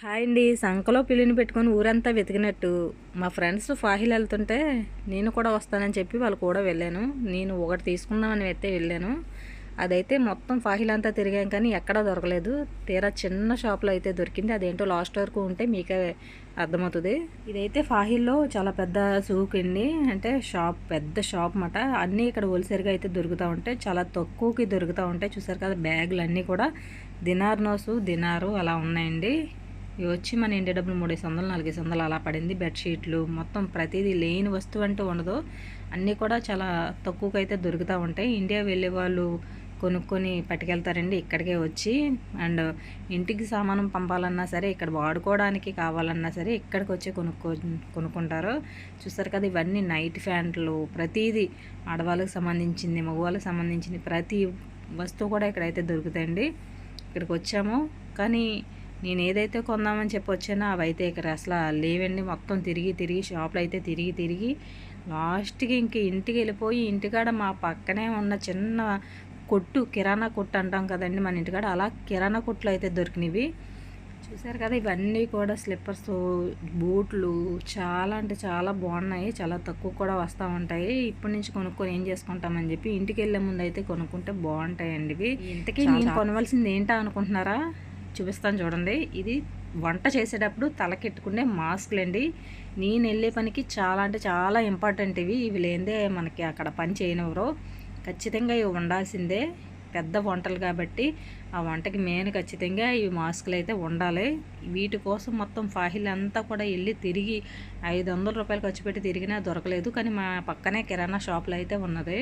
Hi అండి. సంకలో పిల్లిని పెట్టుకొని ఊరంతా వెతికినట్టు. మా ఫ్రెండ్స్ ఫాహిల్ వెళ్తుంటే నేను కూడా వస్తానని చెప్పి వాళ్ళు కూడా వెళ్ళాను. నేను ఒకటి తీసుకుందామని అయితే వెళ్ళాను. అదైతే మొత్తం ఫాహిల్ అంతా తిరిగాం కానీ ఎక్కడా దొరకలేదు. తీరా చిన్న షాప్లో అయితే దొరికింది. అదేంటో లాస్ట్ వరకు ఉంటే మీకే అర్థమవుతుంది. ఇదైతే ఫాహిల్లో చాలా పెద్ద సూక్ అండి. అంటే షాప్ పెద్ద షాప్ అన్నమాట. అన్నీ ఇక్కడ హోల్సేల్గా అయితే దొరుకుతూ ఉంటాయి. చాలా తక్కువకి దొరుకుతూ ఉంటాయి. చూసారు కదా బ్యాగులు అన్నీ కూడా. దినార్ నోసు దినారు అలా ఉన్నాయండి. ఇవి వచ్చి మన ఇంటి డబ్బులు మూడేసి వందలు నాలుగేసి వందలు అలా పడింది. బెడ్షీట్లు మొత్తం ప్రతిదీ లేని వస్తువు అంటూ ఉండదు. అన్నీ కూడా చాలా తక్కువకైతే అయితే దొరుకుతూ ఉంటాయి. ఇండియా వెళ్ళే వాళ్ళు కొనుక్కొని పట్టుకెళ్తారండి ఇక్కడికే వచ్చి. అండ్ ఇంటికి సామానం పంపాలన్నా సరే ఇక్కడ వాడుకోవడానికి కావాలన్నా సరే ఇక్కడికి వచ్చి కొనుక్కో కొనుక్కుంటారు. చూస్తారు కదా ఇవన్నీ నైట్ ఫ్యాంట్లు ప్రతిదీ ఆడవాళ్ళకి సంబంధించింది మగవాళ్ళకి సంబంధించింది ప్రతి వస్తువు కూడా ఇక్కడైతే దొరుకుతాయండి. ఇక్కడికి వచ్చాము. కానీ నేను ఏదైతే కొందామని చెప్పి వచ్చానో అవి అయితే ఇక్కడ అసలు లేవండి మొత్తం తిరిగి తిరిగి షాప్లో అయితే తిరిగి తిరిగి లాస్ట్కి ఇంక ఇంటికి వెళ్ళిపోయి ఇంటికాడ మా పక్కనే ఉన్న చిన్న కొట్టు కిరాణా కొట్టు అంటాం కదండి మన ఇంటికాడ అలా కిరాణా కొట్లు అయితే దొరికినవి. చూసారు కదా ఇవన్నీ కూడా స్లిప్పర్స్ బూట్లు చాలా అంటే చాలా బాగున్నాయి. చాలా తక్కువ కూడా వస్తూ ఉంటాయి. ఇప్పటి నుంచి కొనుక్కొని ఏం చేసుకుంటామని చెప్పి ఇంటికి వెళ్ళే ముందు అయితే కొనుక్కుంటే బాగుంటాయండి ఇవి. ఇంతకీ నేను కొనవలసింది ఏంటా అనుకుంటున్నారా? చూపిస్తాను చూడండి. ఇది వంట చేసేటప్పుడు తలకెట్టుకునే మాస్క్లు అండి నేను వెళ్ళే పనికి చాలా అంటే చాలా ఇంపార్టెంట్ ఇవి. ఇవి లేదే మనకి అక్కడ పని చేయనివ్వరు. ఖచ్చితంగా ఇవి ఉండాల్సిందే పెద్ద వంటలు కాబట్టి ఆ వంటకి మెయిన్ ఖచ్చితంగా ఈ మాస్కులు అయితే ఉండాలి. వీటి కోసం మొత్తం ఫాహిల్ అంతా కూడా వెళ్ళి తిరిగి ఐదు వందల రూపాయలు ఖర్చు పెట్టి తిరిగినా దొరకలేదు. కానీ మా పక్కనే కిరాణా షాపులు అయితే ఉన్నది.